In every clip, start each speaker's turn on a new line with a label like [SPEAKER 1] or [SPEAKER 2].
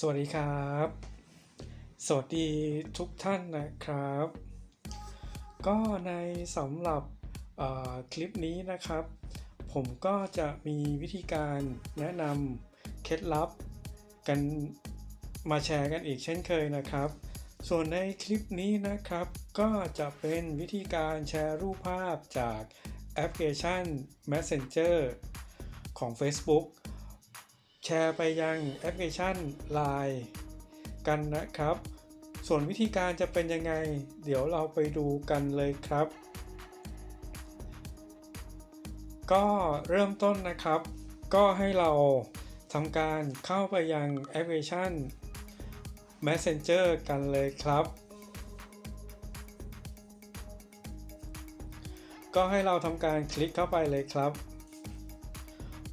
[SPEAKER 1] สวัสดีครับ สวัสดีทุกท่านนะครับ ก็ในสำหรับคลิปนี้นะครับ ผมก็จะมีวิธีการแนะนำเคล็ดลับกันมาแชร์กันอีกเช่นเคยนะครับ ส่วนในคลิปนี้นะครับก็จะเป็นวิธีการแชร์รูปภาพจากแอปพลิเคชัน Messenger ของ Facebook แชร์ไปยังแอปพลิเคชัน Line กันนะครับ ส่วนวิธีการจะเป็นยังไง เดี๋ยวเราไปดูกันเลยครับ ก็เริ่มต้นนะครับ ก็ให้เราทำการเข้าไปยังแอปพลิเคชัน Messenger กันเลยครับ ก็ให้เราทำการคลิกเข้าไปเลยครับ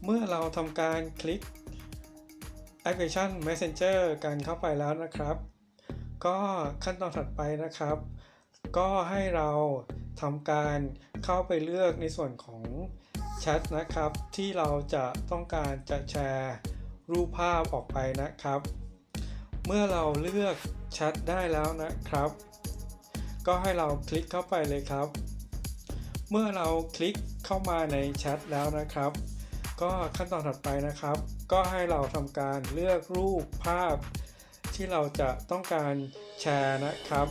[SPEAKER 1] เมื่อเราทำการคลิก แอปพลิเคชัน Messenger กันเข้าไปแล้วนะครับ ก็ขั้นตอนถัดไปนะครับ ก็ให้เราทำการเข้าไปเลือกในส่วนของแชทนะครับ ที่เราจะต้องการจะแชร์รูปภาพออกไปนะครับ เมื่อเราเลือกแชทได้แล้วนะครับ ก็ให้เราคลิกเข้าไปเลยครับ เมื่อเราคลิกเข้ามาในแชทแล้วนะครับ ก็ขั้นตอนถัดไปนะครับ ก็ให้เราทำการเลือกรูปภาพที่เราจะต้องการแชร์นะครับ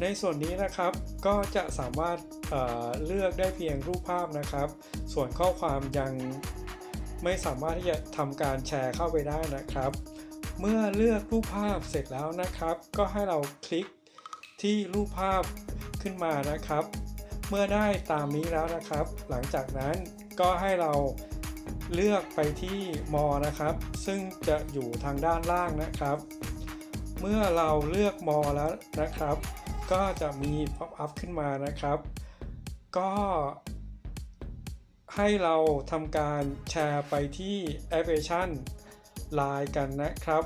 [SPEAKER 1] ในส่วนนี้นะครับก็จะสามารถเเลือกได้เพียงรูปภาพนะครับ ส่วนข้อความยังไม่สามารถที่จะทำการแชร์เข้าไปได้นะครับ เมื่อเลือกรูปภาพเสร็จแล้วนะครับ ก็ให้เราคลิกที่รูปภาพขึ้นมานะครับ เมื่อได้ตามนี้แล้วนะครับ หลังจากนั้นก็ให้เรา เลือกไปที่มอนะครับ ซึ่งจะอยู่ทางด้านล่างนะครับ เมื่อเราเลือกมอแล้วนะครับ ก็จะมี pop up ขึ้นมานะครับ ก็ให้เราทำการแชร์ไปที่แอปพลิเคชัน Line กันนะครับ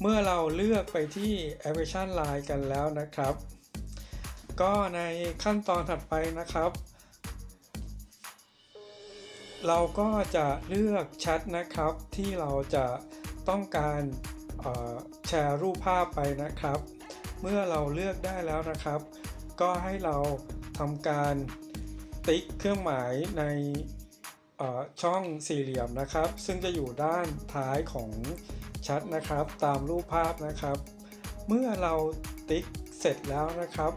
[SPEAKER 1] เมื่อเราเลือกไปที่แอปพลิเคชัน Line กันแล้วนะครับ ก็ในขั้นตอนถัดไปนะครับ เราก็จะเลือกแชทนะครับที่เราจะต้องการแชร์รูปภาพไปนะครับ เมื่อเราเลือกได้แล้วนะครับ ก็ให้เราทำการติ๊กเครื่องหมายในช่องสี่เหลี่ยมนะครับ ซึ่งจะอยู่ด้านท้ายของแชทนะครับ ตามรูปภาพนะครับ เมื่อเราติ๊กเสร็จแล้วนะครับ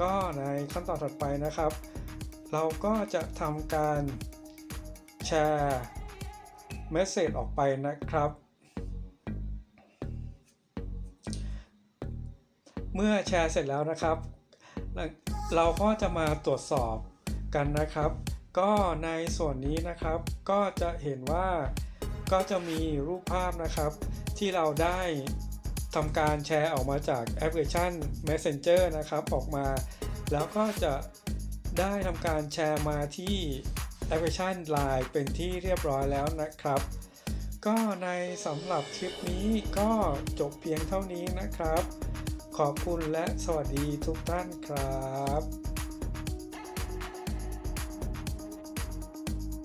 [SPEAKER 1] ก็ในขั้นตอนถัดไปนะครับ เราก็จะทำการ แชร์เมสเซจออกไปนะครับ เมื่อแชร์เสร็จแล้วนะครับ เราก็จะมาตรวจสอบกันนะครับ ก็ในส่วนนี้นะครับก็จะเห็นว่าก็จะมีรูปภาพนะครับ ที่เราได้ทำการแชร์ออกมาจากแอปพลิเคชัน Messenger นะครับ ออกมา แล้วก็จะได้ทำการแชร์มาที่ แอปพลิเคชัน Line เป็นที่เรียบร้อยแล้วนะครับ ก็ในสำหรับคลิปนี้ก็จบเพียงเท่านี้นะครับ ขอบคุณและสวัสดีทุกท่านครับ